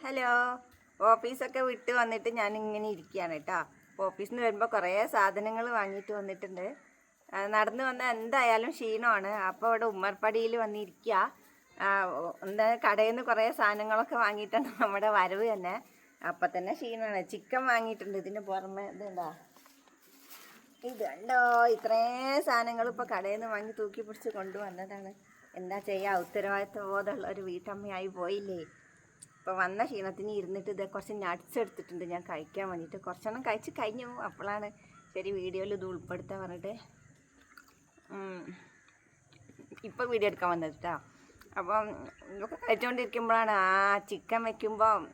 Hello. ഓഫീസൊക്കെ വിട്ട് വന്നിട്ട് ഞാൻ ഇങ്ങനെ ഇരിക്കുകയാണ് കേട്ടോ. ഓഫീസിൽ നിന്ന് വരുമ്പോൾ കുറേ സാധനങ്ങൾ വാങ്ങിയിട്ട് വന്നിട്ടുണ്ട്. നടന്നു വന്ന എന്തായാലും ക്ഷീണമാണ്. അപ്പോൾ ഇവിടെ ഉമ്മർപ്പടിയിൽ വന്നിരിക്കുക. എന്താ കടയിൽ നിന്ന് കുറേ സാധനങ്ങളൊക്കെ വാങ്ങിയിട്ടാണ് നമ്മുടെ വരവ് തന്നെ. അപ്പം തന്നെ ക്ഷീണമാണ്. ചിക്കൻ വാങ്ങിയിട്ടുണ്ട് ഇതിന് പുറമെ. ഇതുണ്ടോ? ഇത് ഇത്രേ ഇത്രയും സാധനങ്ങൾ ഇപ്പോൾ കടയിൽ നിന്ന് വാങ്ങി തൂക്കി പിടിച്ച് കൊണ്ടുവന്നതാണ്. എന്താ ചെയ്യുക ഉത്തരവാദിത്വ ബോധമുള്ള ഒരു വീട്ടമ്മയായി പോയില്ലേ? ഇപ്പോൾ വന്ന ക്ഷീണത്തിന് ഇരുന്നിട്ട് ഇത് കുറച്ച് നട്ട്സ് എടുത്തിട്ടുണ്ട്. ഞാൻ കഴിക്കാൻ വേണ്ടിയിട്ട് കുറച്ചെണ്ണം കഴിച്ച് കഴിഞ്ഞു. അപ്പോഴാണ് ശരി വീഡിയോയിൽ ഇത് ഉൾപ്പെടുത്താൻ പറഞ്ഞിട്ട്. ഇപ്പോൾ വീഡിയോ എടുക്കാൻ വന്നത് കേട്ടോ അപ്പം ഇതൊക്കെ കഴിച്ചുകൊണ്ടിരിക്കുമ്പോഴാണ് ആ ചിക്കൻ വെക്കുമ്പോൾ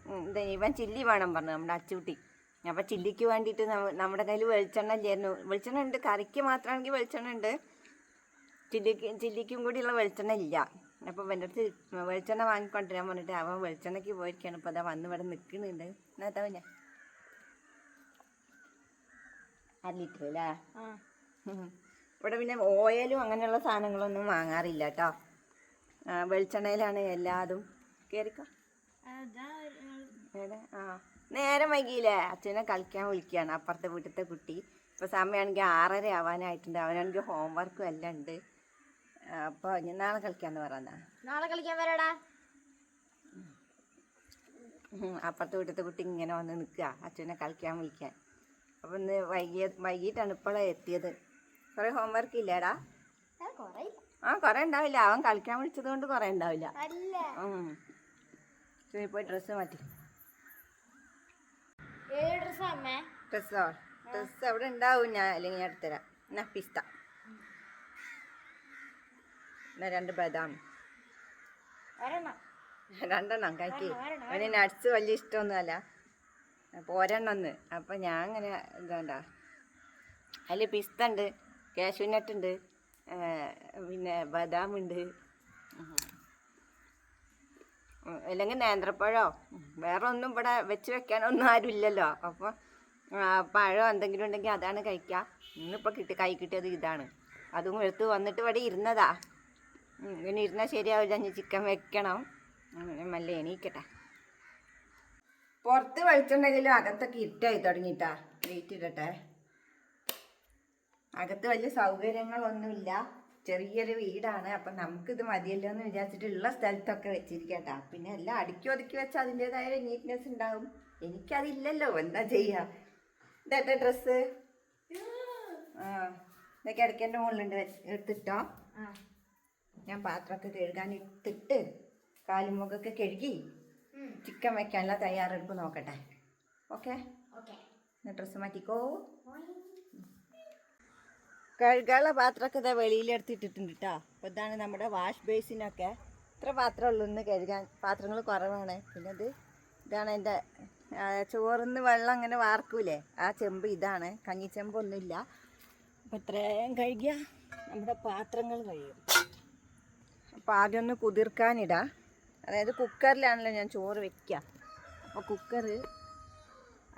ഇവൻ ചില്ലി വേണം പറഞ്ഞു നമ്മുടെ അച്ചുകുട്ടി. അപ്പോൾ ചില്ലിക്ക് വേണ്ടിയിട്ട് നമ്മുടെ കയ്യിൽ വെളിച്ചെണ്ണ ഇല്ലായിരുന്നു. വെളിച്ചെണ്ണ ഉണ്ട്. കറിക്ക് മാത്രമാണെങ്കിൽ വെളിച്ചെണ്ണ ഉണ്ട്. ചില്ലിക്ക് ചില്ലിക്കും കൂടിയുള്ള വെളിച്ചെണ്ണ ഇല്ല. അപ്പോൾ എന്റെ അടുത്ത് വെളിച്ചെണ്ണ വാങ്ങിക്കൊണ്ടിരാൻ പറഞ്ഞിട്ട് അവൻ വെളിച്ചെണ്ണയ്ക്ക് പോയിരിക്കുകയാണ്. ഇപ്പോൾ അതാ വന്ന് ഇവിടെ നിൽക്കുന്നുണ്ട്. എന്നാത്താവ ഞാൻ അര ലിറ്റർ അല്ലേ? ഇവിടെ പിന്നെ ഓയിലും അങ്ങനെയുള്ള സാധനങ്ങളൊന്നും വാങ്ങാറില്ല കേട്ടോ. വെളിച്ചെണ്ണയിലാണ് എല്ലാതും. കയറിക്കോ ആ നേരം വൈകിയില്ലേ? അച്ഛനെ കളിക്കാൻ വിളിക്കുകയാണ്. അപ്പുറത്തെ വീട്ടിലത്തെ കുട്ടി. ഇപ്പോൾ സമയമാണെങ്കിൽ ആറര ആവാനായിട്ടുണ്ട്. അവനാണെങ്കിൽ ഹോംവർക്കും എല്ലാം ഉണ്ട്. അപ്പോൾ ഞാൻ നാളെ കളിക്കാന്ന് പറഞ്ഞാ നാളെ കളിക്കാൻ വരടാ. അപ്പുറത്തെ വീട്ടിലത്തെ കുട്ടി ഇങ്ങനെ വന്ന് നിൽക്കുക അച്ഛനെ കളിക്കാൻ വിളിക്കാൻ. അപ്പം ഇന്ന് വൈകിയ വൈകിട്ടാണ് ഇപ്പോഴാണ് എത്തിയത്. കുറേ ഹോംവർക്ക് ഇല്ലേടാ? കൊറേ ആ കുറേ ഉണ്ടാവില്ല. അവൻ കളിക്കാൻ വിളിച്ചത് കൊണ്ട് കുറേ ഉണ്ടാവില്ല. ശരി പോയി ഡ്രസ്സ് മാറ്റി. ഡ്രസ്സാ ഡ്രസ്സോ ഡ്രസ്സ് അവിടെ ഉണ്ടാവും ഞാൻ അല്ലെങ്കിൽ ഞാൻ എടുത്തുതരാം. എന്നാ പിസ്ത. രണ്ട് ബദാം. രണ്ടെണ്ണം കഴിക്ക്. അവന് നട്സ് വലിയ ഇഷ്ടമൊന്നുമല്ല. അപ്പോൾ ഒരെണ്ണം ഒന്ന് അപ്പം ഞാൻ അങ്ങനെ ഇതുകൊണ്ടാ. അതിൽ പിസ്ത ഉണ്ട് കാശുനട്ട് ഉണ്ട് പിന്നെ ബദാം ഉണ്ട് അല്ലെങ്കിൽ നേന്ത്രപ്പഴമോ വേറെ ഒന്നും ഇവിടെ വെച്ച് വെക്കാനൊന്നും ആരുമില്ലല്ലോ അപ്പോൾ പഴം എന്തെങ്കിലും ഉണ്ടെങ്കിൽ അതാണ് കഴിക്കുക ഇന്നിപ്പോൾ കിട്ടി കൈ കിട്ടിയത് ഇതാണ്. അതും എടുത്ത് വന്നിട്ട് ഇവിടെ ഇരുന്നതാ. ഇങ്ങനെ ഇരുന്നാൽ ശരിയാവില്ല. ഞാൻ ചിക്കൻ വെക്കണം. മല്ല എണീക്കട്ടെ. പുറത്ത് വെളിച്ചുണ്ടെങ്കിലും അകത്തൊക്കെ ഇട്ടായി തുടങ്ങിട്ടാ. വെയിറ്റ് ഇടട്ടെ. അകത്ത് വലിയ സൗകര്യങ്ങളൊന്നുമില്ല. ചെറിയൊരു വീടാണ്. അപ്പം നമുക്കിത് മതിയല്ലോ എന്ന് വിചാരിച്ചിട്ടുള്ള സ്ഥലത്തൊക്കെ വെച്ചിരിക്കട്ടാ. പിന്നെ എല്ലാം അടുക്കി ഒതുക്കി വെച്ചാൽ അതിന്റെതായ നീറ്റ്നെസ് ഉണ്ടാവും. എനിക്കതില്ലല്ലോ. എന്താ ചെയ്യാ? ഇതേട്ട ഡ്രസ്സ് ആ ഇതൊക്കെ ഇടയ്ക്കെന്റെ മുകളിലുണ്ട്. എടുത്തിട്ടോ? ഞാൻ പാത്രമൊക്കെ കഴുകാൻ ഇട്ടിട്ട് കാലുമുഖമൊക്കെ കഴുകി ചിക്കൻ വെക്കാനുള്ള തയ്യാറെടുപ്പ് നോക്കട്ടെ. ഓക്കെ? ഡ്രസ്സ് മാറ്റിക്കോ. കഴുകാനുള്ള പാത്രമൊക്കെ ഇതാ വെളിയിലെടുത്തിട്ടിട്ടുണ്ട് കേട്ടോ അപ്പോൾ ഇതാണ് നമ്മുടെ വാഷ് ബേസിനൊക്കെ ഇത്ര പാത്രം ഉള്ളൂ ഇന്ന് കഴുകാൻ. പാത്രങ്ങൾ കുറവാണ്. പിന്നെ ഇത് ഇതാണ് എന്റെ ചോറിന്ന് വെള്ളം അങ്ങനെ വാർക്കൂലേ. ആ ചെമ്പ് ഇതാണ്. കഞ്ഞിച്ചെമ്പൊന്നുമില്ല അപ്പം ഇത്രയും കഴുകിയ നമ്മുടെ പാത്രങ്ങൾ കഴിയും. അപ്പോൾ ആദ്യം ഒന്ന് കുതിർക്കാനിടാം. അതായത് കുക്കറിലാണല്ലോ ഞാൻ ചോറ് വെക്കുക അപ്പോൾ കുക്കർ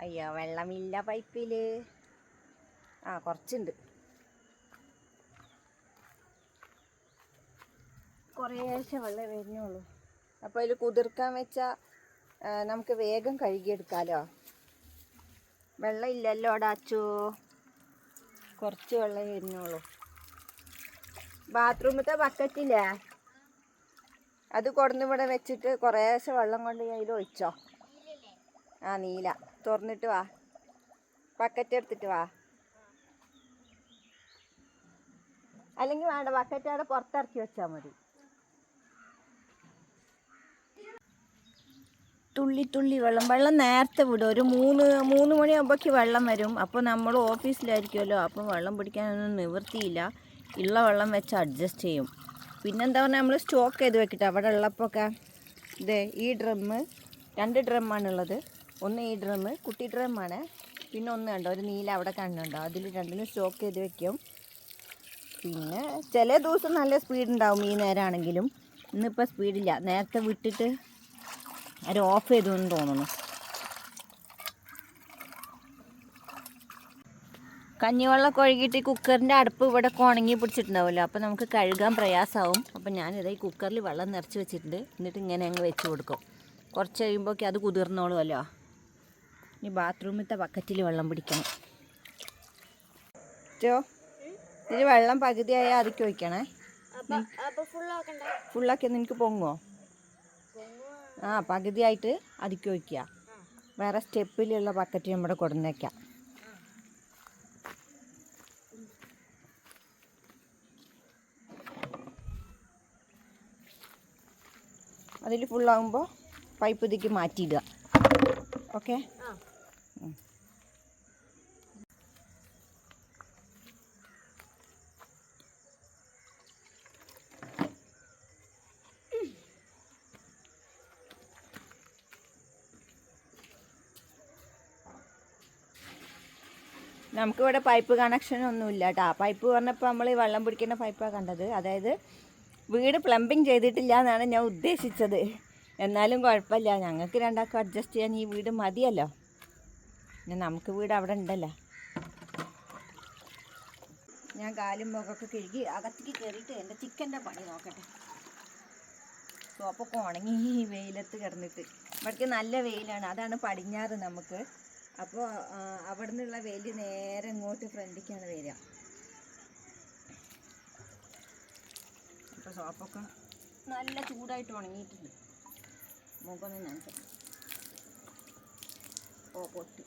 അയ്യോ വെള്ളമില്ല പൈപ്പിൽ ആ കുറച്ചുണ്ട്. കുറേശ്ശെ വെള്ളം വരുന്നുള്ളൂ. അപ്പോൾ അതിൽ കുതിർക്കാൻ വെച്ചാൽ നമുക്ക് വേഗം കഴുകിയെടുക്കാമല്ലോ വെള്ളം ഇല്ലല്ലോ അച്ചു. കുറച്ച് വെള്ളം വരുന്നുള്ളൂ. ബാത്റൂമത്തെ ബക്കറ്റില്ലേ? അത് കൊടുന്നിവിടെ വെച്ചിട്ട് കുറേശ്ശെ വെള്ളം കൊണ്ട് അതിൽ ഒഴിച്ചോ? ആ നീല. തുറന്നിട്ട് വാ. ബക്കറ്റ് എടുത്തിട്ട് വാ. അല്ലെങ്കിൽ വേണ്ട ബക്കറ്റ് അവിടെ പുറത്തിറക്കി വെച്ചാൽ മതി. തുള്ളി തുള്ളി വെള്ളം. വെള്ളം നേരത്തെ വിടും. ഒരു മൂന്ന് മൂന്ന് മണിയാകുമ്പോഴേക്ക് വെള്ളം വരും. അപ്പോൾ നമ്മൾ ഓഫീസിലായിരിക്കുമല്ലോ. അപ്പം വെള്ളം പിടിക്കാനൊന്നും നിവൃത്തിയില്ല. ഉള്ള വെള്ളം വെച്ച് അഡ്ജസ്റ്റ് ചെയ്യും. പിന്നെന്താ പറഞ്ഞാൽ നമ്മൾ സ്റ്റോക്ക് ചെയ്ത് വെക്കട്ടെ. അവിടെ ഉള്ളപ്പോഴൊക്കെ ഇതേ ഈ ഡ്രമ്മ് രണ്ട് ഡ്രമ്മാണുള്ളത് ഒന്ന് ഈ ഡ്രമ്മ് കുട്ടി ഡ്രമ്മാണ് പിന്നെ ഒന്ന് കണ്ടോ ഒരു നീല അവിടെ കണ്ണുണ്ടോ? അതിൽ രണ്ടിനും സ്റ്റോക്ക് ചെയ്ത് വെക്കും. പിന്നെ ചില ദിവസം നല്ല സ്പീഡ് ഉണ്ടാവും ഈ നേരമാണെങ്കിലും ഇന്നിപ്പോൾ സ്പീഡില്ല നേരത്തെ വിട്ടിട്ട് അവർ ഓഫ് ചെയ്തു എന്ന് തോന്നുന്നു. കഞ്ഞിവെള്ളമൊക്കെ ഒഴുകിയിട്ട് ഈ കുക്കറിന്റെ അടുപ്പ് ഇവിടെ ഉണങ്ങി പിടിച്ചിട്ടുണ്ടാവുമല്ലോ. അപ്പോൾ നമുക്ക് കഴുകാൻ പ്രയാസമാവും അപ്പോൾ ഞാനിത് ഈ കുക്കറിൽ വെള്ളം നിറച്ച് വെച്ചിട്ടുണ്ട്. എന്നിട്ട് ഇങ്ങനെ അങ്ങ് വെച്ച് കൊടുക്കും. കുറച്ച് കഴിയുമ്പോഴൊക്കെ അത് കുതിർന്നോളുമല്ലോ. ഇനി ബാത്റൂമിലത്തെ ബക്കറ്റിൽ വെള്ളം പിടിക്കണം. ചോ ഇത് വെള്ളം പകുതിയായാൽ അതിക്ക് വയ്ക്കണേ ആക്കണ്ട? ഫുള്ളാക്കി നിനക്ക് പൊങ്ങോ? ആ പകുതിയായിട്ട് അതിക്ക് വയ്ക്കുക വേറെ സ്റ്റെപ്പിലുള്ള ബക്കറ്റ് നമ്മുടെ കൊടുന്നേക്കാം അതിൽ ഫുള്ളാകുമ്പോൾ പൈപ്പ് ഇതിക്ക് മാറ്റിയിടുക. ഓക്കെ നമുക്കിവിടെ പൈപ്പ് കണക്ഷൻ ഒന്നുമില്ല കേട്ടോ പൈപ്പ് പറഞ്ഞപ്പോൾ നമ്മൾ ഈ വെള്ളം പിടിക്കുന്ന പൈപ്പാണ് കണ്ടത്. അതായത് വീട് പ്ലംബിങ് ചെയ്തിട്ടില്ല എന്നാണ് ഞാൻ ഉദ്ദേശിച്ചത്. എന്നാലും കുഴപ്പമില്ല. ഞങ്ങൾക്ക് രണ്ടാൾക്കും അഡ്ജസ്റ്റ് ചെയ്യാൻ ഈ വീട് മതിയല്ലോ. പിന്നെ നമുക്ക് വീട് അവിടെ ഉണ്ടല്ലോ. ഞാൻ കാലും മുഖമൊക്കെ കഴുകി അകത്തേക്ക് കയറിയിട്ട് എന്റെ ചിക്കന്റെ പണി നോക്കട്ടെ. സോപ്പൊക്കെ ഉണങ്ങി വെയിലത്ത് കിടന്നിട്ട്. ഇവിടേക്ക് നല്ല വെയിലാണ്. അതാണ് പടിഞ്ഞാറ് നമുക്ക്. അപ്പോൾ അവിടെ നിന്നുള്ള വെയിൽ നേരെ ഇങ്ങോട്ട് ഫ്രണ്ടിക്കാണ് വരിക. സോപ്പൊക്കെ നല്ല ചൂടായിട്ട് ഉണങ്ങിയിട്ടുണ്ട്. മുഖമൊന്നും നനച്ചത് ഓ പൊട്ടി.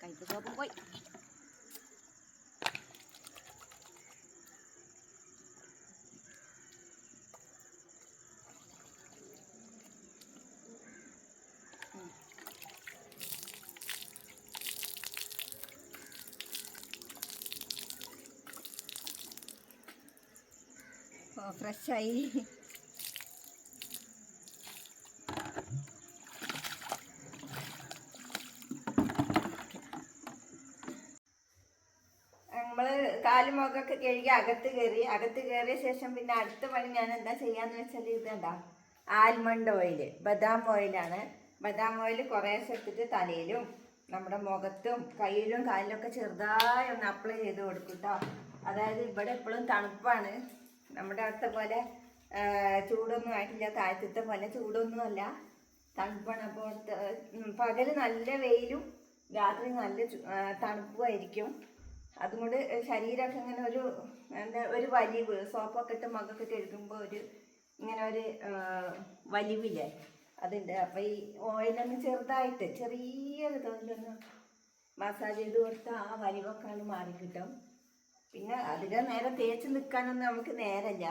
കൈക്ക് സോപ്പും പോയി. ഫ്രഷായി. നമ്മൾ കാലും മുഖമൊക്കെ കഴുകി അകത്ത് കയറി. അകത്ത് കയറിയ ശേഷം പിന്നെ അടുത്ത പണി ഞാൻ എന്താ ചെയ്യാന്ന് വെച്ചാൽ ഇതെന്താ ആൽമണ്ട് ഓയിൽ ബദാം ഓയിലാണ്. ബദാം ഓയിൽ കുറേശ്ശെ എടുത്തിട്ട് തലയിലും നമ്മുടെ മുഖത്തും കയ്യിലും കാലിലും ഒക്കെ ചെറുതായി ഒന്ന് അപ്ലൈ ചെയ്ത് കൊടുക്കും കേട്ടോ അതായത് ഇവിടെ എപ്പോഴും തണുപ്പാണ്. നമ്മുടെ അവിടുത്തെ പോലെ ചൂടൊന്നും ആയിട്ടില്ല താഴത്തെ പോലെ ചൂടൊന്നുമല്ല. തണുപ്പാണ്. അപ്പോൾ പകൽ നല്ല വെയിലും രാത്രി നല്ല തണുപ്പുമായിരിക്കും. അതുകൊണ്ട് ശരീരമൊക്കെ ഇങ്ങനെ ഒരു എന്താ ഒരു വലിവ് സോപ്പൊക്കെ ഇട്ട് മകൊക്കെ കഴുകുമ്പോൾ ഒരു ഇങ്ങനെ ഒരു വലിവില്ലേ? അതുണ്ട് അപ്പോൾ ഈ ഓയിലൊന്ന് ചെറുതായിട്ട് ചെറിയൊരു തോതിലൊന്ന് മസാജ് ചെയ്ത് കൊടുത്താൽ ആ വലിവൊക്കെ മാറി കിട്ടും പിന്നെ അതിനെ നേരെ തേച്ച് നിൽക്കാനൊന്നും നമുക്ക് നേരമില്ല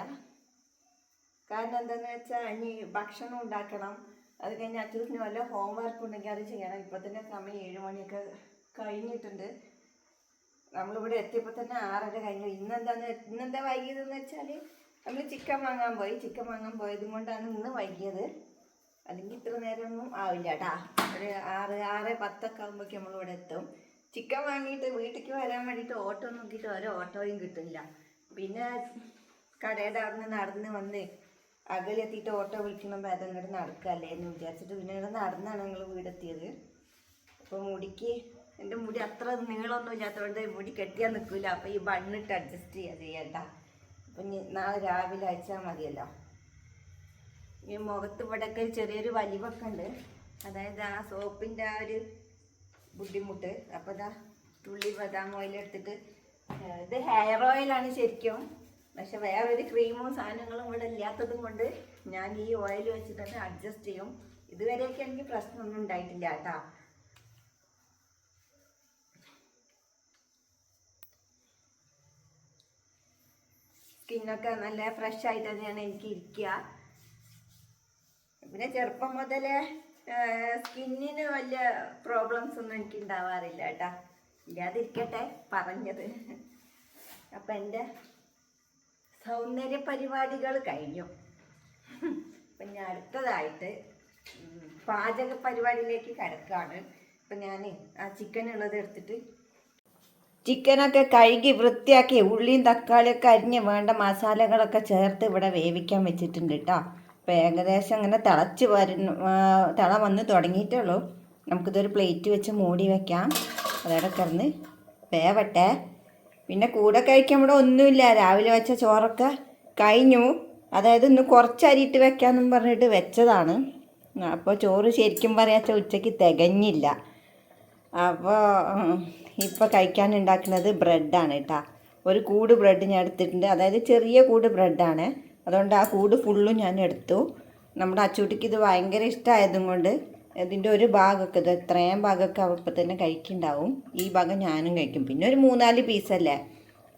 കാരണം എന്താണെന്ന് വെച്ചാൽ ഇനി ഭക്ഷണം ഉണ്ടാക്കണം. അത് കഴിഞ്ഞ് അച്ഛന് വല്ല ഹോംവർക്ക് ഉണ്ടെങ്കിൽ അത് ചെയ്യണം. ഇപ്പം തന്നെ സമയം ഏഴ് മണിയൊക്കെ കഴിഞ്ഞിട്ടുണ്ട്. നമ്മളിവിടെ എത്തിയപ്പോൾ തന്നെ ആറര കഴിഞ്ഞു. ഇന്നെന്താന്ന് ഇന്നെന്താ വൈകിയതെന്ന് വെച്ചാൽ നമ്മൾ ചിക്കൻ വാങ്ങാൻ പോയി. ചിക്കൻ വാങ്ങാൻ പോയത് കൊണ്ടാണ് ഇന്ന് വൈകിയത്. അല്ലെങ്കിൽ ഇത്ര നേരമൊന്നും ആവില്ല കേട്ടാ ഒരു ആറ് ആറ് പത്തൊക്കെ ആകുമ്പോഴേക്കും നമ്മളിവിടെ എത്തും. ചിക്കൻ വാങ്ങിയിട്ട് വീട്ടിലേക്ക് വരാൻ വേണ്ടിയിട്ട് ഓട്ടോ നോക്കിയിട്ട് ഒരു ഓട്ടോയും കിട്ടില്ല പിന്നെ കടയുടെ അവിടെ നിന്ന് നടന്ന് വന്ന് അകലെത്തിയിട്ട് ഓട്ടോ വിളിക്കുമ്പോൾ അതങ്ങോട്ട് നടക്കല്ലേ എന്ന് വിചാരിച്ചിട്ട് പിന്നെ ഇവിടെ നടന്നാണ് ഞങ്ങൾ വീടെത്തിയത്. അപ്പോൾ മുടിക്ക് എന്റെ മുടി അത്ര നീളമൊന്നും ഇല്ലാത്തതുകൊണ്ട് മുടി കെട്ടിയാൽ നിൽക്കില്ല. അപ്പോൾ ഈ ബണ്ണിട്ട് അഡ്ജസ്റ്റ് ചെയ്യാ ചെയ്യണ്ട. അപ്പം നാളെ രാവിലെ അയച്ചാൽ മതിയല്ലോ. ഈ മുഖത്ത് ഇവിടെയൊക്കെ ചെറിയൊരു വലിവൊക്കെ ഉണ്ട്. അതായത് ആ സോപ്പിന്റെ ആ ഒരു ബുദ്ധിമുട്ട്. അപ്പോൾ ഇതാ തുള്ളി ബദാം ഓയിൽ എടുത്തിട്ട് ഇത് ഹെയർ ഓയിലാണ് ശരിക്കും. പക്ഷെ വേറൊരു ക്രീമും സാധനങ്ങളും ഇവിടെ ഇല്ലാത്തതും കൊണ്ട് ഞാൻ ഈ ഓയിൽ വെച്ചിട്ട് തന്നെ അഡ്ജസ്റ്റ് ചെയ്യും. ഇതുവരെയൊക്കെ എനിക്ക് പ്രശ്നമൊന്നും ഉണ്ടായിട്ടില്ല കേട്ടോ. സ്കിന്നൊക്കെ നല്ല ഫ്രഷ് ആയിട്ട് തന്നെയാണ് എനിക്ക് ഇരിക്കുക. പിന്നെ ചെറുപ്പം മുതലേ സ്കിന്നിന് വലിയ പ്രോബ്ലംസ് ഒന്നും എനിക്ക് ഉണ്ടാവാറില്ല കേട്ടാ. ഇല്ലാതിരിക്കട്ടെ പറഞ്ഞത്. അപ്പം എന്റെ സൗന്ദര്യ പരിപാടികൾ കഴിഞ്ഞു. അപ്പം ഞാൻ അടുത്തതായിട്ട് പാചക പരിപാടിയിലേക്ക് കിടക്കാണ്. അപ്പം ഞാൻ ആ ചിക്കൻ ഉള്ളത് എടുത്തിട്ട് ചിക്കനൊക്കെ കഴുകി വൃത്തിയാക്കി ഉള്ളിയും തക്കാളിയൊക്കെ അരിഞ്ഞ് വേണ്ട മസാലകളൊക്കെ ചേർത്ത് ഇവിടെ വേവിക്കാൻ വെച്ചിട്ടുണ്ട് കേട്ടോ. അപ്പോൾ ഏകദേശം അങ്ങനെ തിളച്ച് വരുന്ന തിള വന്ന് തുടങ്ങിയിട്ടേ ഉള്ളൂ. നമുക്കിതൊരു പ്ലേറ്റ് വെച്ച് മൂടി വെക്കാം. അതവിടെ കിടന്ന് വേവട്ടെ. പിന്നെ കൂടെ കഴിക്കാൻ ഇവിടെ ഒന്നുമില്ല. രാവിലെ വെച്ച ചോറൊക്കെ കഴിഞ്ഞു. അതായത് ഇന്ന് കുറച്ച് അരിയിട്ട് വെക്കാമെന്നും പറഞ്ഞിട്ട് വെച്ചതാണ്. അപ്പോൾ ചോറ് ശരിക്കും പറയാച്ച ഉച്ചയ്ക്ക് തികഞ്ഞില്ല. അപ്പോൾ ഇപ്പോൾ കഴിക്കാൻ ഉണ്ടാക്കുന്നത് ബ്രെഡാണ് കേട്ടോ. ഒരു കൂട് ബ്രെഡ് ഞാൻ എടുത്തിട്ടുണ്ട്. അതായത് ചെറിയ കൂട് ബ്രെഡാണ്. അതുകൊണ്ട് ആ കൂട് ഫുള്ളും ഞാൻ എടുത്തു. നമ്മുടെ അച്ചൂട്ടിക്ക് ഇത് ഭയങ്കര ഇഷ്ടമായതും കൊണ്ട് ഇതിന്റെ ഒരു ഭാഗമൊക്കെ ഇത് എത്രയും ഭാഗമൊക്കെ അവ ഇപ്പം തന്നെ കഴിക്കുന്നുണ്ടാവും. ഈ ഭാഗം ഞാനും കഴിക്കും. പിന്നെ ഒരു മൂന്നാൽ പീസല്ലേ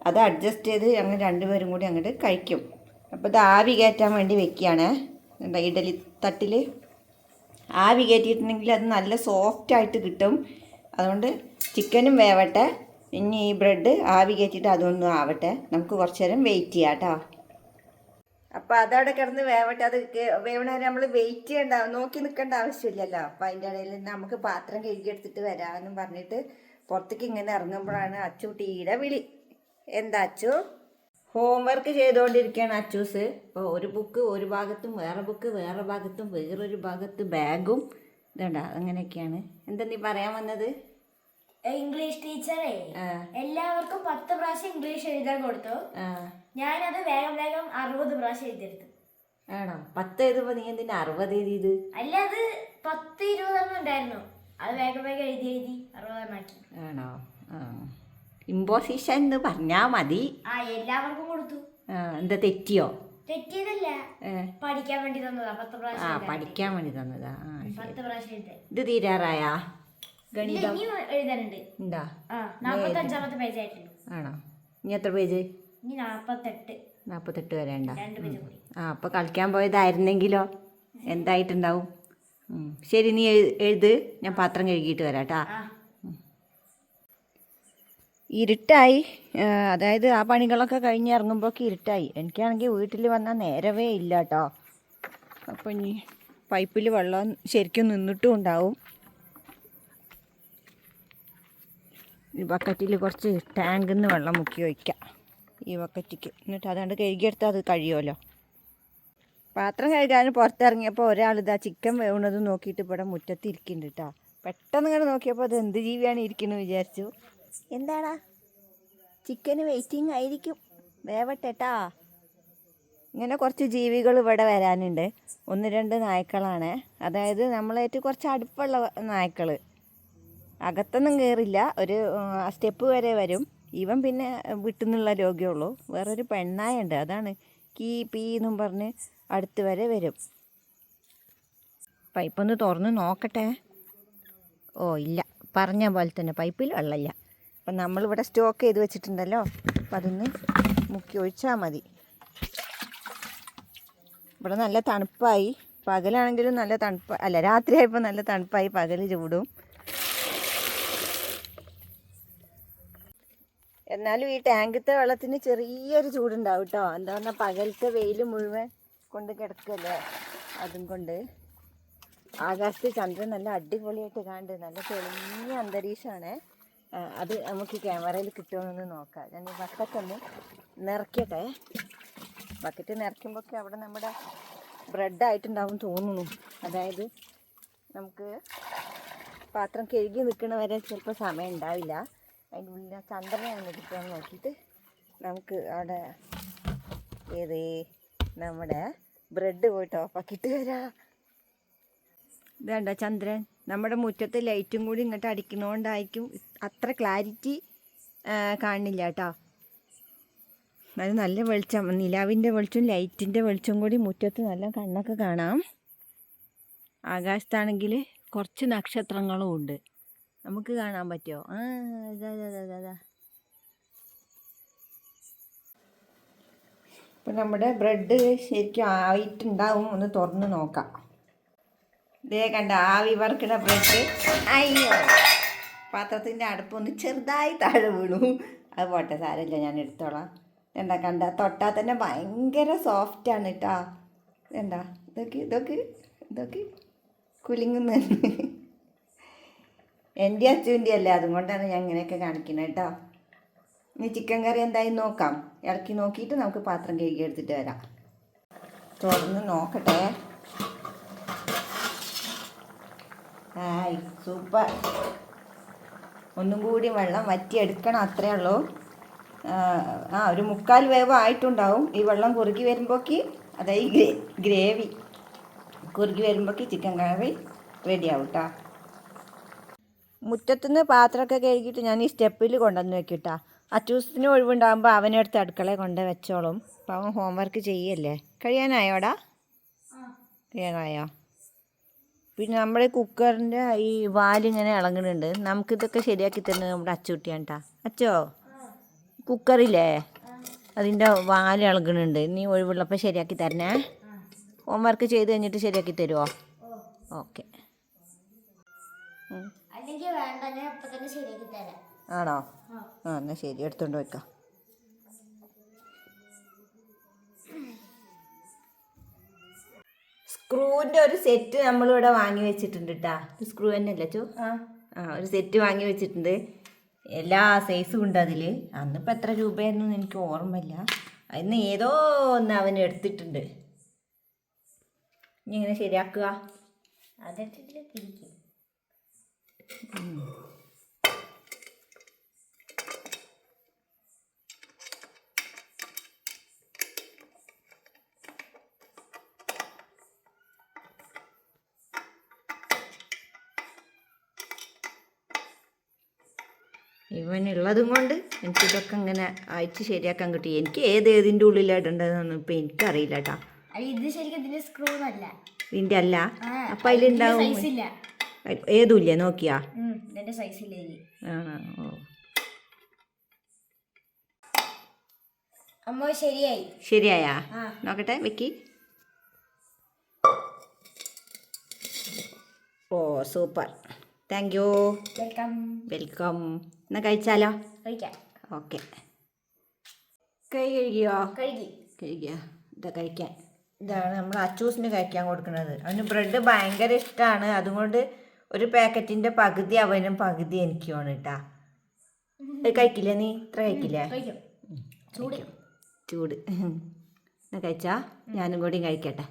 അത് അഡ്ജസ്റ്റ് ചെയ്ത് ഞങ്ങൾ രണ്ടുപേരും കൂടി അങ്ങോട്ട് കഴിക്കും. അപ്പോൾ ഇത് ആവി കയറ്റാൻ വേണ്ടി വെക്കുകയാണ്. എന്താ ഇഡലി തട്ടിൽ? ആവി കയറ്റിയിട്ടുണ്ടെങ്കിൽ അത് നല്ല സോഫ്റ്റ് ആയിട്ട് കിട്ടും. അതുകൊണ്ട് ചിക്കനും വേവട്ടെ. ഇനി ഈ ബ്രെഡ് ആവി കയറ്റിയിട്ട് അതൊന്നും ആവട്ടെ. നമുക്ക് കുറച്ച് നേരം വെയിറ്റ് ചെയ്യാം കേട്ടോ. അപ്പോൾ അതവിടെ കിടന്ന് വേവട്ടെ അത് വേവണ നമ്മൾ വെയിറ്റ് ചെയ്യണ്ട നോക്കി നിൽക്കേണ്ട ആവശ്യമില്ലല്ലോ. അപ്പോൾ അതിന്റെ ഇടയിൽ നമുക്ക് പാത്രം കഴുകിയെടുത്തിട്ട് വരാമെന്നും പറഞ്ഞിട്ട് പുറത്തേക്ക് ഇങ്ങനെ ഇറങ്ങുമ്പോഴാണ് അച്ചു ടീയുടെ വിളി. എന്താ അച്ചു? ഹോംവർക്ക് ചെയ്തുകൊണ്ടിരിക്കുകയാണ് അച്ചൂസ്. ഇപ്പോൾ ഒരു ബുക്ക് ഒരു ഭാഗത്തും വേറെ ബുക്ക് വേറെ ഭാഗത്തും വേറൊരു ഭാഗത്ത് ബാഗും ഇതുണ്ട? അങ്ങനെയൊക്കെയാണ്. എന്താ നീ പറയാൻ വന്നത്? ഇംഗ്ലീഷ് ടീച്ചറെ എല്ലാവർക്കും പത്ത് പ്രാവശ്യം ഇംഗ്ലീഷ് എഴുതാൻ കൊടുത്തു. ഞാനത് വേഗം വേഗം അറുപത് പ്രാവശ്യം എഴുതിയെടുത്തു. ആണോ? പത്ത് എഴുതുമ്പോ നീ എന്തിനാ അറുപത് എഴുതിയത്? അല്ല അത് പത്ത് ഇരുപതെണ്ണം ഉണ്ടായിരുന്നു. അത് വേഗം വേഗം എഴുതി എഴുതി അറുപതെണ്ണം ആക്കി ആണോ ഇമ്പോസിഷൻ എന്ന് പറഞ്ഞാ മതി. ആ എല്ലാവർക്കും കൊടുത്തു. എന്താ തെറ്റിയോ? തെറ്റിയതല്ല. പഠിക്കാൻ വേണ്ടി തന്നതാ പത്ത് പ്രാവശ്യം പഠിക്കാൻ വേണ്ടി തന്നതാ. പത്ത് പ്രാവശ്യം ഇത് തീരാറായാ? ഗണിതം. എഴുതാനുണ്ട്. ഉണ്ടാ അഞ്ചാമത്തെ പേജ് ആണോ? ഇനി എത്ര പേജ്? ഇനി നാപ്പത്തെട്ട്. നാൽപ്പത്തെട്ട് വരെ ഉണ്ടാ? രണ്ട് പേജ് ആ അപ്പോൾ കളിക്കാൻ പോയതായിരുന്നെങ്കിലോ? എന്തായിട്ടുണ്ടാവും? ശരി നീ എഴു- എഴുത്. ഞാൻ പാത്രം കഴുകിയിട്ട് വരാം കേട്ടാ. ഇരുട്ടായി. അതായത് ആ പണികളൊക്കെ കഴിഞ്ഞ് ഇറങ്ങുമ്പോൾ ഇരുട്ടായി. എനിക്കാണെങ്കിൽ വീട്ടിൽ വന്നാൽ നേരവേ ഇല്ല കേട്ടോ. അപ്പോൾ ഇനി പൈപ്പിൽ വെള്ളം ശരിക്കും നിന്നിട്ടും ഉണ്ടാവും. ഈ ബക്കറ്റിൽ കുറച്ച് ടാങ്കിൽ നിന്ന് വെള്ളം മുക്കി വയ്ക്കാം ഈ ബക്കറ്റിക്ക്. എന്നിട്ട് അതുകൊണ്ട് കഴുകിയെടുത്താൽ അത് കഴിയുമല്ലോ. പാത്രം കഴുകാൻ പുറത്തിറങ്ങിയപ്പോൾ ഒരാൾ ഇതാ ചിക്കൻ വേവുന്നത് നോക്കിയിട്ട് ഇവിടെ മുറ്റത്ത് ഇരിക്കുന്നുണ്ട് കേട്ടോ പെട്ടെന്ന് ഇങ്ങനെ നോക്കിയപ്പോൾ അത് എന്ത് ജീവിയാണ് ഇരിക്കുന്നത് വിചാരിച്ചു. എന്താടാ? ചിക്കന് വെയിറ്റിംഗ് ആയിരിക്കും. വേവട്ടെട്ടാ ഇങ്ങനെ കുറച്ച് ജീവികൾ ഇവിടെ വരാനുണ്ട്. ഒന്ന് രണ്ട് നായ്ക്കളാണ്. അതായത് നമ്മളായിട്ട് കുറച്ച് അടുപ്പുള്ള നായ്ക്കൾ അകത്തൊന്നും കയറില്ല ഒരു സ്റ്റെപ്പ് വരെ വരും. ഇവൻ പിന്നെ വിട്ടുന്നുള്ള രോഗ്യമുള്ളൂ വേറൊരു പെണ്ണായുണ്ട്. അതാണ് കീ പീ എന്നും പറഞ്ഞ് അടുത്ത് വരെ വരും. പൈപ്പൊന്ന് തുറന്ന് നോക്കട്ടെ. ഓ ഇല്ല. പറഞ്ഞ പോലെ തന്നെ പൈപ്പിൽ വെള്ളമില്ല. അപ്പം നമ്മളിവിടെ സ്റ്റോക്ക് ചെയ്ത് വെച്ചിട്ടുണ്ടല്ലോ. അപ്പം അതൊന്ന് മുക്കി ഒഴിച്ചാൽ മതി. ഇവിടെ നല്ല തണുപ്പായി. പകലാണെങ്കിലും നല്ല തണുപ്പ് അല്ല രാത്രിയായപ്പോൾ നല്ല തണുപ്പായി. പകൽ ചൂടും. എന്നാലും ഈ ടാങ്കിത്തെ വെള്ളത്തിന് ചെറിയൊരു ചൂടുണ്ടാവും കേട്ടോ എന്താ പറഞ്ഞാൽ പകലത്തെ വെയിൽ മുഴുവൻ കൊണ്ട് കിടക്കല്ലേ? അതും കൊണ്ട്. ആകാശത്ത് ചന്ദ്രൻ നല്ല അടിപൊളിയായിട്ട് കാണ്ട് നല്ല തെളിഞ്ഞ അന്തരീക്ഷമാണ്. അത് നമുക്ക് ക്യാമറയിൽ കിട്ടുമെന്നൊന്ന് നോക്കാം. ഞാൻ ഈ ബക്കറ്റൊന്ന് നിറയ്ക്കട്ടെ. ബക്കറ്റ് നിറയ്ക്കുമ്പോഴൊക്കെ അവിടെ നമ്മുടെ ബ്രെഡായിട്ടുണ്ടാവും തോന്നുന്നു. അതായത് നമുക്ക് പാത്രം കഴുകി നിൽക്കണ വരെ ചിലപ്പോൾ സമയം ഉണ്ടാവില്ല. അതിന്റെ ഉള്ളിൽ ആ ചന്ദ്രനെയാണ് നോക്കിയിട്ട് നമുക്ക് അവിടെ ഏത് നമ്മുടെ ബ്രെഡ് പോയിട്ട് ഓഫാക്കിയിട്ട് വരാം. ഇതേണ്ട ചന്ദ്രൻ. നമ്മുടെ മുറ്റത്ത് ലൈറ്റും കൂടി ഇങ്ങോട്ട് അടിക്കുന്നതുകൊണ്ടായിരിക്കും അത്ര ക്ലാരിറ്റി കാണില്ല കേട്ടോ. അത് നല്ല വെളിച്ചം നിലാവിന്റെ വെളിച്ചം ലൈറ്റിന്റെ വെളിച്ചം കൂടി മുറ്റത്ത് നല്ല കണ്ണൊക്കെ കാണാം. ആകാശത്താണെങ്കിൽ കുറച്ച് നക്ഷത്രങ്ങളും ഉണ്ട്. നമുക്ക് കാണാൻ പറ്റുമോ? ആ ഇപ്പം നമ്മുടെ ബ്രെഡ് ശരിക്കും ആയിട്ടുണ്ടാവും. ഒന്ന് തുറന്ന് നോക്കാം. ഇതേ കണ്ട ആവി വറുക്കണ ബ്രെഡ് അയ്യോ. പാത്രത്തിന്റെ അടുപ്പൊന്ന് ചെറുതായി താഴെ വീണു. അത് പോട്ടെ സാരമില്ല ഞാൻ എടുത്തോളാം. എന്താ കണ്ട തൊട്ടാൽ തന്നെ ഭയങ്കര സോഫ്റ്റാണ് കേട്ടോ എന്താ ഇതൊക്കെ ഇതൊക്കെ ഇതൊക്കെ കുലുങ്ങുന്ന എന്റെ അച്ചുവിന്റെ അല്ലേ? അതുകൊണ്ടാണ് ഞാൻ ഇങ്ങനെയൊക്കെ കാണിക്കുന്നത് കേട്ടോ. ഇനി ചിക്കൻ കറി എന്തായി നോക്കാം. ഇളക്കി നോക്കിയിട്ട് നമുക്ക് പാത്രം കഴുകി എടുത്തിട്ട് വരാം. തുറന്ന് നോക്കട്ടെ. ഹായ് സൂപ്പർ ഒന്നും കൂടി വെള്ളം വറ്റിയെടുക്കണം അത്രേ ഉള്ളൂ. ആ, ഒരു മുക്കാൽ വേവ് ആയിട്ടുണ്ടാവും. ഈ വെള്ളം കുറുകി വരുമ്പോഴേക്ക് അതായത് ഗ്രേവി. കുറുകി വരുമ്പോഴേക്ക് ചിക്കൻ കറി റെഡി ആവും കേട്ടോ മുറ്റത്തുനിന്ന് പാത്രമൊക്കെ കഴുകിയിട്ട് ഞാൻ ഈ സ്റ്റെപ്പിൽ കൊണ്ടുവന്ന് വെക്കിട്ടാ. അച്ചൂസിന് ഒഴിവുണ്ടാകുമ്പോൾ അവനെടുത്ത് അടുക്കളയിൽ കൊണ്ട് വെച്ചോളും. അപ്പം അവൻ ഹോംവർക്ക് ചെയ്യല്ലേ? കഴിയാനായോടാ? കഴിയാനായോ? പിന്നെ നമ്മുടെ കുക്കറിന്റെ ഈ വാലിങ്ങനെ ഇളങ്ങുന്നുണ്ട് നമുക്കിതൊക്കെ ശരിയാക്കി തരുന്നത് നമ്മുടെ അച്ചുകുട്ടിയാണ് കേട്ടോ അച്ചോ? കുക്കറില്ലേ? അതിന്റെ വാൽ ഇളകുന്നുണ്ട്. നീ ഒഴിവുള്ളപ്പോൾ ശരിയാക്കി തരണേ. ഹോംവർക്ക് ചെയ്ത് കഴിഞ്ഞിട്ട് ശരിയാക്കി തരുമോ ഓക്കെ. അല്ലെങ്കിൽ വേണ്ട ഞാൻ ഇപ്പൊ തന്നെ ശരിയാക്കി തരാം. ആണോ? ആ. എന്നാ ശരി എടുത്തോണ്ട് വെക്കാം. സ്ക്രൂവിന്റെ ഒരു സെറ്റ് നമ്മൾ ഇവിടെ വാങ്ങി വെച്ചിട്ടുണ്ട് കേട്ടാ സ്ക്രൂ തന്നെ അല്ല ചോ ആ ഒരു സെറ്റ് വാങ്ങി വെച്ചിട്ടുണ്ട്. എല്ലാ സൈസും ഉണ്ട് അതിൽ അന്നിപ്പോൾ എത്ര രൂപയായിരുന്നു എനിക്ക് ഓർമ്മയില്ല. അതിന് ഏതോ ഒന്ന് അവൻ എടുത്തിട്ടുണ്ട്. ഇനി എങ്ങനെ ശരിയാക്കുക? അതെടുത്തിട്ടില്ല തിരിക്കും. ഇവനുള്ളതും കൊണ്ട് എനിക്കിതൊക്കെ ഇങ്ങനെ അയച്ച് ശരിയാക്കാൻ കിട്ടി. എനിക്ക് ഏത് ഏതിന്റെ ഉള്ളിലായിട്ടുണ്ടെന്ന് ഇപ്പം എനിക്കറിയില്ല കേട്ടോ ഇത് ശരിക്കും ഇതിന്റെ സ്ക്രൂ അല്ല ഇതിന്റെ അല്ല? അപ്പം അതിലുണ്ടാവും ഏതുമില്ല? നോക്കിയാ? ഇതിന്റെ ഓ. അമ്മ ശരിയായി. ശരിയായാ? നോക്കട്ടെ വെക്കി. ഓ super. Thank you welcome welcome എന്നാ കഴിച്ചാലോ? കഴിക്കാം. ഓക്കെ കൈ കഴുകിയോ? കഴുകി. കഴിക്കുക ഇതാ കഴിക്കാൻ. ഇതാണ് നമ്മൾ അച്ചൂസിന് കഴിക്കാൻ കൊടുക്കുന്നത്. അവന് ബ്രെഡ് ഭയങ്കര ഇഷ്ടമാണ് അതുകൊണ്ട് ഒരു പാക്കറ്റിന്റെ പകുതി അവനും പകുതി എനിക്കുമാണ് കേട്ടാ. കഴിക്കില്ല കഴിക്കില്ലേ നീ? ഇത്ര കഴിക്കില്ലേ? ചൂട്. ചൂട്. കഴിച്ചാ? ഞാനും കൂടി കഴിക്കട്ടെ.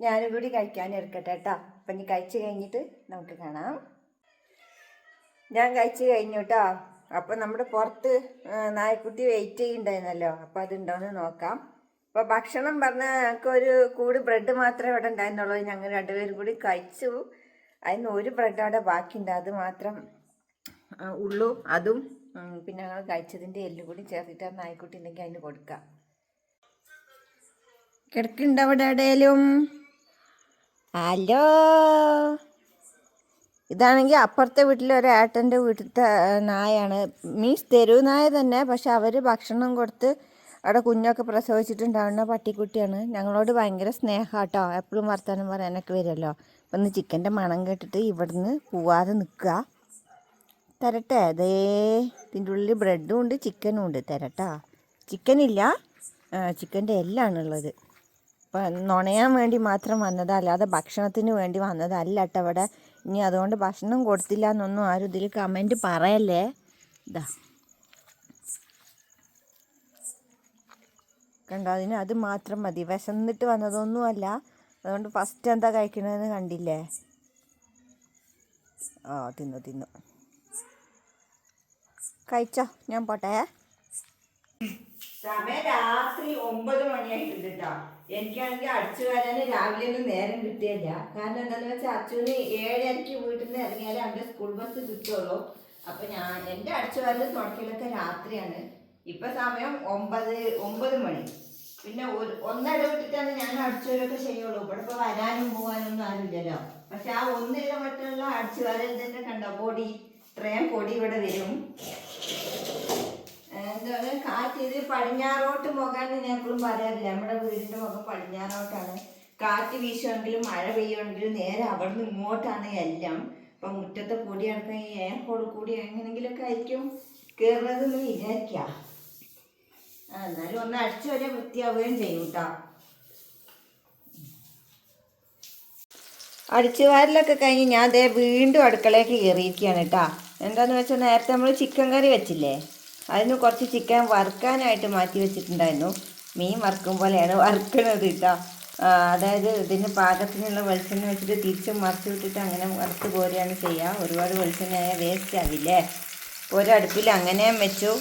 ഞാനും കൂടി കഴിക്കാൻ എടുക്കട്ടെ കേട്ടോ. അപ്പം നീ കഴിച്ച് കഴിഞ്ഞിട്ട് നമുക്ക് കാണാം. ഞാൻ കഴിച്ച് കഴിഞ്ഞു കേട്ടോ. അപ്പം നമ്മുടെ പുറത്ത് നായ്ക്കുട്ടി വെയിറ്റ് ചെയ്യുന്നുണ്ടായിരുന്നല്ലോ. അപ്പം അതുണ്ടോയെന്ന് നോക്കാം. അപ്പോൾ ഭക്ഷണം പറഞ്ഞാൽ ഞങ്ങൾക്ക് ഒരു കൂട് ബ്രെഡ് മാത്രമേ ഇവിടെ ഉണ്ടായിരുന്നുള്ളൂ. ഞങ്ങൾ രണ്ടുപേരും കൂടി കഴിച്ചു. അതിന് ഒരു ബ്രെഡ് അവിടെ ബാക്കിയുണ്ട്. അത് മാത്രം ഉള്ളു. അതും പിന്നെ ഞങ്ങൾ കഴിച്ചതിന്റെ എല്ലും കൂടി ചേർത്തിട്ട് ആ നായ്ക്കുട്ടി ഉണ്ടെങ്കിൽ അതിന് കൊടുക്കാം. കിടക്കുന്നുണ്ട് അവിടെ എവിടെയും ഹലോ? ഇതാണെങ്കിൽ അപ്പുറത്തെ വീട്ടിലെ ഒരു ഏട്ടന്റെ വീട്ടിലത്തെ നായാണ്. മീൻസ് തെരുവ് നായ തന്നെ പക്ഷെ അവർ ഭക്ഷണം കൊടുത്ത് അവിടെ കുഞ്ഞൊക്കെ പ്രസവിച്ചിട്ടുണ്ടാവുന്ന പട്ടിക്കുട്ടിയാണ്. ഞങ്ങളോട് ഭയങ്കര സ്നേഹമാട്ടോ എപ്പോഴും വർത്തമാനം പറയാനൊക്കെ വരുമല്ലോ അപ്പം ഇന്ന് ചിക്കന്റെ മണം കേട്ടിട്ട് ഇവിടുന്ന് പോവാതെ നിൽക്കുക തരട്ടെ. അതേ ഇതിന്റെ ഉള്ളിൽ ബ്രെഡും ഉണ്ട് ചിക്കനും ഉണ്ട്. തരട്ടാ. ചിക്കനില്ല. ചിക്കന്റെ എല്ലാണുള്ളത്. ഉള്ളത് നുണയാൻ വേണ്ടി മാത്രം വന്നതാ അല്ലാതെ ഭക്ഷണത്തിന് വേണ്ടി വന്നതല്ല കേട്ടോ അവിടെ ഇനി അതുകൊണ്ട് ഭക്ഷണം കൊടുത്തില്ല എന്നൊന്നും ആരും ഇതിൽ കമന്റ് പറയല്ലേ? ഇതാ കണ്ടോ? അതിന് അത് മാത്രം മതി. വിശന്നിട്ട് വന്നതൊന്നുമല്ല. അതുകൊണ്ട് ഫസ്റ്റ് എന്താ കഴിക്കണമെന്ന് കണ്ടില്ലേ? ആ തിന്നു തിന്നു. കഴിച്ചോ? ഞാൻ പോട്ടെ. സമയം രാത്രി ഒമ്പത് മണിയായിട്ടുണ്ട് കേട്ടോ എനിക്കാണെങ്കിൽ അടിച്ചു വരാന് രാവിലെ ഒന്നും നേരം കിട്ടിയില്ല. കാരണം എന്താണെന്ന് വെച്ചാൽ അച്ഛന് ഏഴരയ്ക്ക് വീട്ടിൽ നിന്ന് ഇറങ്ങിയാലേ അവിടെ സ്കൂൾ ബസ് കിട്ടുള്ളൂ. അപ്പം ഞാൻ എന്റെ അടിച്ചു വരലും തുടക്കലൊക്കെ രാത്രിയാണ്. ഇപ്പം സമയം ഒമ്പത് ഒമ്പത് മണി. പിന്നെ ഒരു ഒന്നര വിട്ടിട്ടാണ് ഞാൻ അടിച്ചവരൊക്കെ ചെയ്യുള്ളൂ. ഇവിടെ ഇപ്പോൾ വരാനും പോകാനൊന്നും ആരുമില്ലല്ലോ പക്ഷെ ആ ഒന്നിട മറ്റുള്ള അടിച്ചു വരൽ തന്നെ കണ്ടോ? പൊടി ഇത്രയും പൊടി ഇവിടെ വരും. എന്താണ്? കാറ്റ് ഇത് പടിഞ്ഞാറോട്ട് മുഖാന്ന് ഞാൻ എപ്പോഴും പറയാറില്ല. നമ്മുടെ വീടിന്റെ മുഖം പടിഞ്ഞാറോട്ടാണ്. കാറ്റ് വീശുമെങ്കിലും മഴ പെയ്യുമെങ്കിലും നേരെ അവിടെ നിന്ന് ഇങ്ങോട്ടാണ് എല്ലാം. ഇപ്പൊ മുറ്റത്തെ പൊടി അടക്കം ഈ എയർപോർട്ട് കൂടി എങ്ങനെങ്കിലുമൊക്കെ ആയിരിക്കും കയറുന്നതെന്ന് വിചാരിക്കുക ആ എന്നാലും ഒന്ന് അടിച്ചു വരെ വൃത്തിയാവുകയും ചെയ്യും കേട്ടോ. അടിച്ചു വാരലൊക്കെ കഴിഞ്ഞ് ഞാൻ അതേ വീണ്ടും അടുക്കളയ്ക്ക് കയറിയിരിക്കുകയാണ് കേട്ടോ. എന്താണെന്ന് വെച്ചാൽ നേരത്തെ നമ്മൾ ചിക്കൻ കറി വെച്ചില്ലേ? അതിന് കുറച്ച് ചിക്കൻ വറുക്കാനായിട്ട് മാറ്റി വെച്ചിട്ടുണ്ടായിരുന്നു. മീൻ വറുക്കും പോലെയാണ് വറുക്കുന്നത് കേട്ടോ. അതായത് ഇതിന് പാകത്തിനുള്ള വെളിച്ചെണ്ണ വെച്ചിട്ട് തിരിച്ച് മറിച്ച് വിട്ടിട്ട് അങ്ങനെ വറുത്ത് പോരുകയാണ് ചെയ്യുക ഒരുപാട് വെളിച്ചെണ്ണയായ വേസ്റ്റ് ആവില്ലേ? ഒരടുപ്പിൽ അങ്ങനെയും വെച്ചു.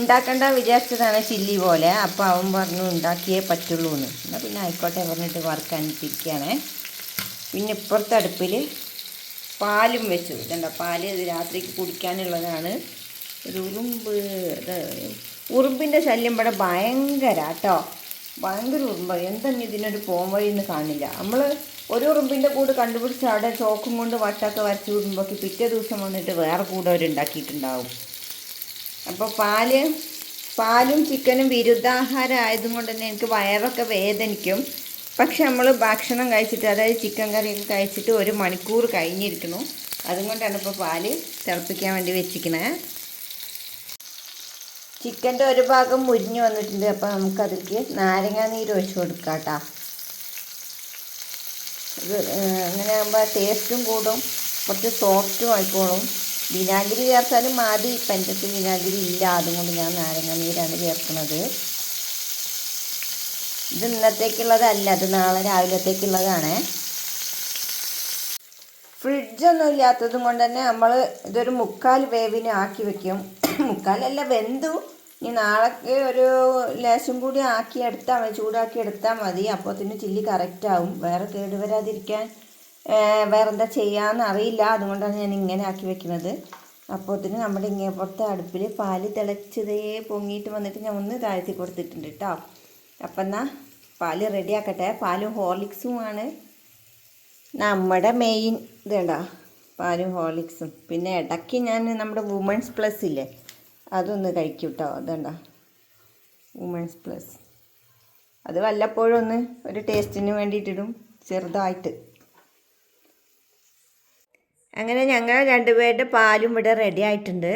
ഉണ്ടാക്കണ്ട വിചാരിച്ചതാണ് ചില്ലി പോലെ. അപ്പോൾ അവൻ പറഞ്ഞു ഉണ്ടാക്കിയേ പറ്റുള്ളൂ എന്ന് എന്നാൽ പിന്നെ ആയിക്കോട്ടെ പറഞ്ഞിട്ട് വറുക്കാനിട്ടിരിക്കുകയാണേ പിന്നെ ഇപ്പുറത്തെ അടുപ്പിൽ പാലും വെച്ചു. ഇതുണ്ടോ പാൽ ഇത് രാത്രിക്ക് കുടിക്കാനുള്ളതാണ്. ഒരു ഉറുമ്പ് ഇത് ഉറുമ്പിന്റെ ശല്യം ഇവിടെ ഭയങ്കര കേട്ടോ ഭയങ്കര ഉറുമ്പ്. എന്തെന്ന് ഇതിനൊരു പോംവഴിയെന്ന് കാണില്ല. നമ്മൾ ഒരു ഉറുമ്പിന്റെ കൂട് കണ്ടുപിടിച്ച് അവിടെ ചോക്കും കൊണ്ട് വട്ടൊക്കെ വരച്ച് വിടുമ്പോഴേക്ക് പിറ്റേ ദിവസം വന്നിട്ട് വേറെ കൂടെ അവരുണ്ടാക്കിയിട്ടുണ്ടാവും അപ്പോൾ പാൽ പാലും ചിക്കനും വിരുദ്ധാഹാരം ആയതുകൊണ്ട് തന്നെ എനിക്ക് വയറൊക്കെ വേദനിക്കും. പക്ഷെ നമ്മൾ ഭക്ഷണം കഴിച്ചിട്ട് അതായത് ചിക്കൻ കറിയൊക്കെ കഴിച്ചിട്ട് ഒരു മണിക്കൂർ കഴിഞ്ഞിരിക്കുന്നു. അതുകൊണ്ടാണ് ഇപ്പോൾ പാൽ തിളപ്പിക്കാൻ വേണ്ടി വെച്ചിരിക്കുന്നത് ചിക്കന്റെ ഒരു ഭാഗം മുരിഞ്ഞു വന്നിട്ടുണ്ട്. അപ്പോൾ നമുക്കതിലേക്ക് നാരങ്ങാ നീര് ഒഴിച്ച് കൊടുക്കാം കേട്ടോ ഇത് ആകുമ്പോൾ ടേസ്റ്റും കൂടും. കുറച്ച് സോഫ്റ്റും ആയിക്കോളും. വിനാഗിരി ചേർത്താലും മതി. ഇപ്പം എന്റെ അടുത്ത് വിനാഗിരി ഇല്ല. അതുകൊണ്ട് ഞാൻ നാരങ്ങ നീരാണ് ചേർക്കുന്നത്. ഇത് ഇന്നത്തേക്കുള്ളതല്ല. അത് നാളെ രാവിലത്തേക്കുള്ളതാണ്. ഫ്രിഡ്ജൊന്നും ഇല്ലാത്തതും കൊണ്ട് തന്നെ നമ്മൾ ഇതൊരു മുക്കാൽ വേവിന് ആക്കി വെക്കും. മുക്കാലല്ല വെന്തു. ഇനി നാളേക്ക് ഒരു ലേശം കൂടി ആക്കി എടുത്താൽ മതി. ചൂടാക്കി എടുത്താൽ മതി. അപ്പോഴത്തേന് ചില്ലി കറക്റ്റ് ആവും. വേറെ കേടുവരാതിരിക്കാൻ. വേറെ എന്താ ചെയ്യാമെന്ന് അറിയില്ല. അതുകൊണ്ടാണ് ഞാൻ ഇങ്ങനെ ആക്കി വെക്കുന്നത്. അപ്പോഴത്തേന് നമ്മുടെ ഇങ്ങേപ്പുറത്തെ അടുപ്പിൽ പാൽ തിളച്ചതേ പൊങ്ങിയിട്ട് വന്നിട്ട് ഞാൻ ഒന്ന് താഴ്ത്തി കൊടുത്തിട്ടുണ്ട് കേട്ടോ അപ്പം എന്നാൽ പാൽ റെഡിയാക്കട്ടെ പാലും ഹോർലിക്സുമാണ് നമ്മുടെ മെയിൻ ഇതേണ്ട പാലും ഹോർലിക്സും. പിന്നെ ഇടയ്ക്ക് ഞാൻ നമ്മുടെ വുമൺസ് പ്ലസ് ഇല്ലേ? അതൊന്ന് കഴിക്കും കേട്ടോ അതേണ്ട വുമൺസ് പ്ലസ് അത് വല്ലപ്പോഴും ഒന്ന് ഒരു ടേസ്റ്റിന് വേണ്ടിയിട്ടിടും ചെറുതായിട്ട്. അങ്ങനെ ഞങ്ങൾ രണ്ടുപേരുടെ പാലും ഇവിടെ റെഡി ആയിട്ടുണ്ട്.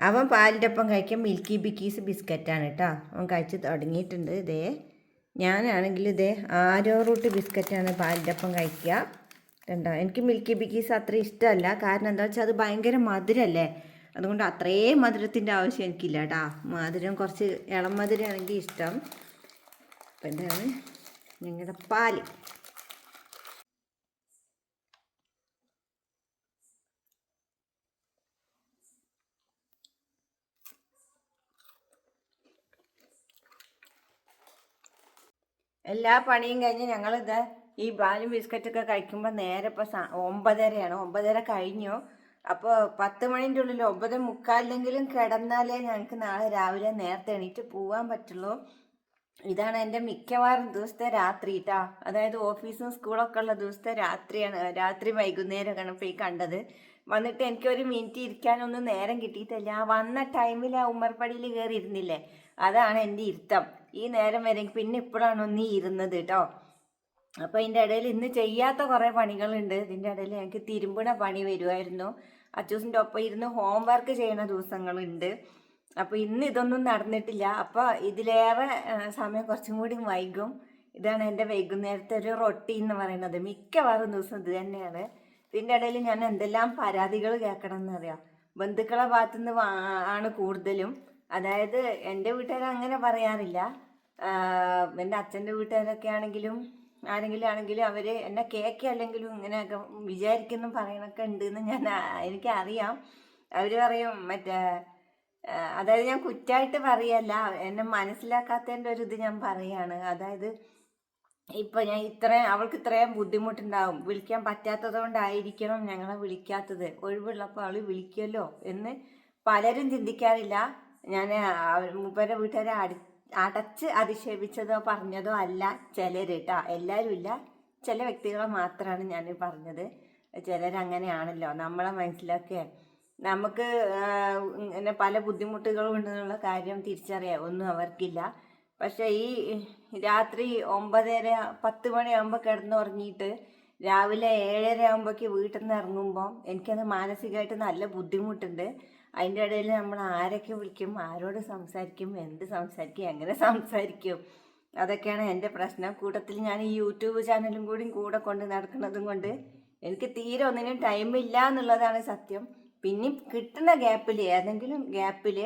അവൻ പാലിന്റെ ഒപ്പം കഴിക്കാൻ മിൽക്കി ബിക്കീസ് ബിസ്ക്കറ്റാണ് കേട്ടോ അവൻ കഴിച്ച് തുടങ്ങിയിട്ടുണ്ട് ഇതേ. ഞാനാണെങ്കിൽ ഇതേ ആരോ റൂട്ട് ബിസ്ക്കറ്റാണ് പാലിന്റെ ഒപ്പം കഴിക്കുക. കണ്ടോ? എനിക്ക് മിൽക്കി ബിക്കീസ് അത്ര ഇഷ്ടമല്ല. കാരണം എന്താ വെച്ചാൽ അത് ഭയങ്കര മധുരമല്ലേ അതുകൊണ്ട് അത്രയും മധുരത്തിന്റെ ആവശ്യം എനിക്കില്ല കേട്ടാ മധുരം കുറച്ച് ഇളം മധുരമാണെങ്കിൽ ഇഷ്ടം. അപ്പം എന്താണ്? ഞങ്ങളുടെ പാൽ. എല്ലാ പണിയും കഴിഞ്ഞ് ഞങ്ങളിത് ഈ പാലും ബിസ്ക്കറ്റൊക്കെ കഴിക്കുമ്പോൾ നേരെ ഇപ്പോൾ ഒമ്പതരയാണ്. ഒമ്പതര കഴിഞ്ഞു. അപ്പോൾ പത്ത് മണിന്റെ ഉള്ളിൽ ഒമ്പത് മുക്കാലിലെങ്കിലും കിടന്നാലേ ഞങ്ങൾക്ക് നാളെ രാവിലെ നേരത്തെ എണീറ്റ് പോകാൻ പറ്റുള്ളൂ. ഇതാണ് എന്റെ മിക്കവാറും ദിവസത്തെ രാത്രി കേട്ടോ അതായത് ഓഫീസും സ്കൂളൊക്കെ ഉള്ള ദിവസത്തെ രാത്രിയാണ്. രാത്രി വൈകുന്നേരമൊക്കെയാണ് ഇപ്പോൾ ഈ കണ്ടത്. വന്നിട്ട് എനിക്ക് ഒരു മിനിറ്റ് ഇരിക്കാനൊന്നും നേരം കിട്ടിയിട്ടില്ല. വന്ന ടൈമിൽ ആ ഉമ്മർപ്പടിയിൽ കയറി ഇരുന്നില്ലേ അതാണ് എന്റെ ഇരുത്തം. ഈ നേരം വരെ പിന്നെ ഇപ്പോഴാണ് ഒന്ന് ഇരുന്നത് കേട്ടോ അപ്പോൾ ഇതിന്റെ ഇടയിൽ ഇന്ന് ചെയ്യാത്ത കുറേ പണികളുണ്ട്. ഇതിന്റെ ഇടയിൽ ഞങ്ങൾക്ക് തിരുമ്പണ പണി വരുമായിരുന്നു അച്ചൂസിന്റെ ഒപ്പം ഇരുന്ന് ഹോംവർക്ക് ചെയ്യുന്ന ദിവസങ്ങളുണ്ട്. അപ്പോൾ ഇന്ന് ഇതൊന്നും നടന്നിട്ടില്ല. അപ്പോൾ ഇതിലേറെ സമയം കുറച്ചും കൂടി വൈകും. ഇതാണ് എന്റെ വൈകുന്നേരത്തെ ഒരു റൊട്ടീൻ എന്ന് പറയുന്നത്. മിക്കവാറും ദിവസം ഇത് തന്നെയാണ്. ഇതിന്റെ ഇടയിൽ ഞാൻ എന്തെല്ലാം പരാതികൾ കേൾക്കണം എന്നറിയാം ബന്ധുക്കളെ ഭാഗത്തുനിന്ന് ആണ് കൂടുതലും. അതായത് എന്റെ വീട്ടുകാർ അങ്ങനെ പറയാറില്ല. എന്റെ അച്ഛന്റെ വീട്ടുകാരൊക്കെ ആണെങ്കിലും ആരെങ്കിലും ആണെങ്കിലും അവർ എന്നെ കേക്ക് അല്ലെങ്കിലും ഇങ്ങനെയൊക്കെ വിചാരിക്കുന്നു പറയണൊക്കെ ഉണ്ടെന്ന് ഞാൻ എനിക്കറിയാം. അവർ പറയും മറ്റേ അതായത് ഞാൻ കുറ്റമായിട്ട് പറയല്ല എന്നെ മനസ്സിലാക്കാത്തതിന്റെ ഒരു ഇത് ഞാൻ പറയാണ്. അതായത് ഇപ്പൊ ഞാൻ ഇത്രയും അവൾക്ക് ഇത്രയും ബുദ്ധിമുട്ടുണ്ടാവും. വിളിക്കാൻ പറ്റാത്തത് കൊണ്ടായിരിക്കണം ഞങ്ങളെ വിളിക്കാത്തത്. ഒഴിവുള്ളപ്പോൾ അവൾ വിളിക്കുമല്ലോ എന്ന് പലരും ചിന്തിക്കാറില്ല. ഞാൻ മൂപ്പരെ വീട്ടുകാരെ അടി അടച്ച് അധിക്ഷേപിച്ചതോ പറഞ്ഞതോ അല്ല ചിലർ കേട്ടോ എല്ലാവരും ഇല്ല. ചില വ്യക്തികളെ മാത്രമാണ് ഞാൻ പറഞ്ഞത്. ചിലരങ്ങനെയാണല്ലോ നമ്മളെ മനസ്സിലൊക്കെ നമുക്ക് ഇങ്ങനെ പല ബുദ്ധിമുട്ടുകളും ഉണ്ടെന്നുള്ള കാര്യം തിരിച്ചറിയാം. ഒന്നും അവർക്കില്ല. പക്ഷേ ഈ രാത്രി ഒമ്പതര പത്ത് മണിയാകുമ്പോൾ കിടന്നുറങ്ങിയിട്ട് രാവിലെ ഏഴര ആകുമ്പോഴേക്ക് വീട്ടിൽ നിന്ന് ഇറങ്ങുമ്പോൾ എനിക്കത് മാനസികമായിട്ട് നല്ല ബുദ്ധിമുട്ടുണ്ട്. അതിന്റെ ഇടയിൽ നമ്മൾ ആരൊക്കെ വിളിക്കും ആരോട് സംസാരിക്കും എന്ത് സംസാരിക്കും എങ്ങനെ സംസാരിക്കും അതൊക്കെയാണ് എന്റെ പ്രശ്നം. കൂട്ടത്തിൽ ഞാൻ ഈ യൂട്യൂബ് ചാനലും കൂടി കൂടെ കൊണ്ട് നടക്കുന്നതും കൊണ്ട് എനിക്ക് തീരെ ഒന്നിനും ടൈമില്ല എന്നുള്ളതാണ് സത്യം. പിന്നെ കിട്ടുന്ന ഗ്യാപ്പിൽ ഏതെങ്കിലും ഗ്യാപ്പിൽ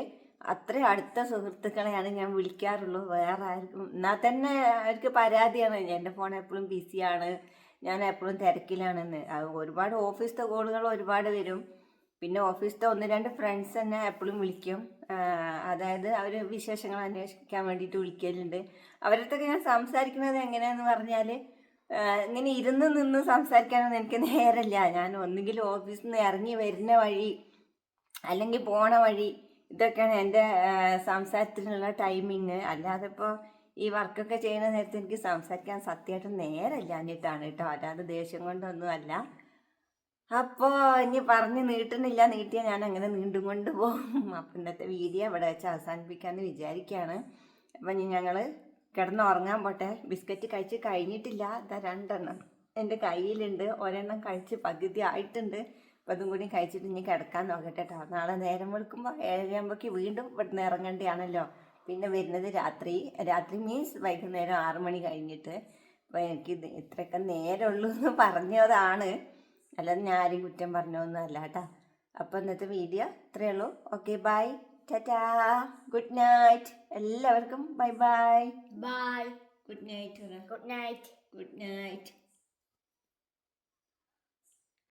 അത്ര അടുത്ത സുഹൃത്തുക്കളെയാണ് ഞാൻ വിളിക്കാറുള്ളൂ. വേറെ ആർക്കും എന്നാൽ തന്നെ അവർക്ക് പരാതിയാണ്. എന്റെ ഫോൺ എപ്പോഴും ബിസിയാണ് ഞാൻ എപ്പോഴും തിരക്കിലാണെന്ന്. ഒരുപാട് ഓഫീസിലെ കോളുകൾ ഒരുപാട് വരും. പിന്നെ ഓഫീസിലത്തെ ഒന്ന് രണ്ട് ഫ്രണ്ട്സ് തന്നെ എപ്പോഴും വിളിക്കും. അതായത് അവർ വിശേഷങ്ങൾ അന്വേഷിക്കാൻ വേണ്ടിയിട്ട് വിളിക്കലുണ്ട്. അവരടുത്തൊക്കെ ഞാൻ സംസാരിക്കുന്നത് എങ്ങനെയാന്ന് പറഞ്ഞാൽ ഇങ്ങനെ ഇരുന്ന് നിന്ന് സംസാരിക്കാനൊന്നും എനിക്ക് നേരല്ല ഞാൻ ഒന്നുകിൽ ഓഫീസിൽ നിന്ന് ഇറങ്ങി വരുന്ന വഴി അല്ലെങ്കിൽ പോണ വഴി ഇതൊക്കെയാണ് എന്റെ സംസാരത്തിനുള്ള ടൈമിങ് അല്ലാതെ ഇപ്പോൾ ഈ വർക്കൊക്കെ ചെയ്യുന്ന നേരത്തെ എനിക്ക് സംസാരിക്കാൻ സത്യമായിട്ട് നേരമില്ലാഞ്ഞിട്ടാണ് കേട്ടോ. അല്ലാതെ ദേഷ്യം കൊണ്ടൊന്നും അല്ല അപ്പോൾ ഇനി പറഞ്ഞ് നീട്ടുന്നില്ല. നീട്ടിയ ഞാൻ അങ്ങനെ നീണ്ടും കൊണ്ട് പോകും. അപ്പം ഇന്നത്തെ വീഡിയോ ഇവിടെ വെച്ച് അവസാനിപ്പിക്കാമെന്ന് വിചാരിക്കുകയാണ് അപ്പം ഇനി ഞങ്ങൾ കിടന്നുറങ്ങാൻ പോട്ടെ. ബിസ്ക്കറ്റ് കഴിച്ച് കഴിഞ്ഞിട്ടില്ല. ഇതാ രണ്ടെണ്ണം എന്റെ കയ്യിലുണ്ട്. ഒരെണ്ണം കഴിച്ച് പകുതി ആയിട്ടുണ്ട്. അപ്പം അതും കൂടി കഴിച്ചിട്ട് ഇനി കിടക്കാൻ നോക്കട്ടെ കേട്ടോ നാളെ നേരം വെളുക്കുമ്പോൾ ഏഴരയാകുമ്പോഴേക്ക് വീണ്ടും ഇവിടുന്ന് ഇറങ്ങേണ്ടതാണല്ലോ. പിന്നെ വരുന്നത് രാത്രി. രാത്രി മീൻസ് വൈകുന്നേരം ആറു മണി കഴിഞ്ഞിട്ട്. അപ്പോൾ എനിക്ക് ഇത് ഇത്രയൊക്കെ നേരമുള്ളൂ എന്ന് പറഞ്ഞതാണ്. അല്ലാതെ ഞാൻ ആരും കുറ്റം പറഞ്ഞൊന്നും അല്ല കേട്ടോ. അപ്പോൾ ഇന്നത്തെ വീഡിയോ ഇത്രയേ ഉള്ളൂ. ഓക്കെ ബൈ ടാറ്റാ ഗുഡ് നൈറ്റ് എല്ലാവർക്കും bye bye bye good night good night good night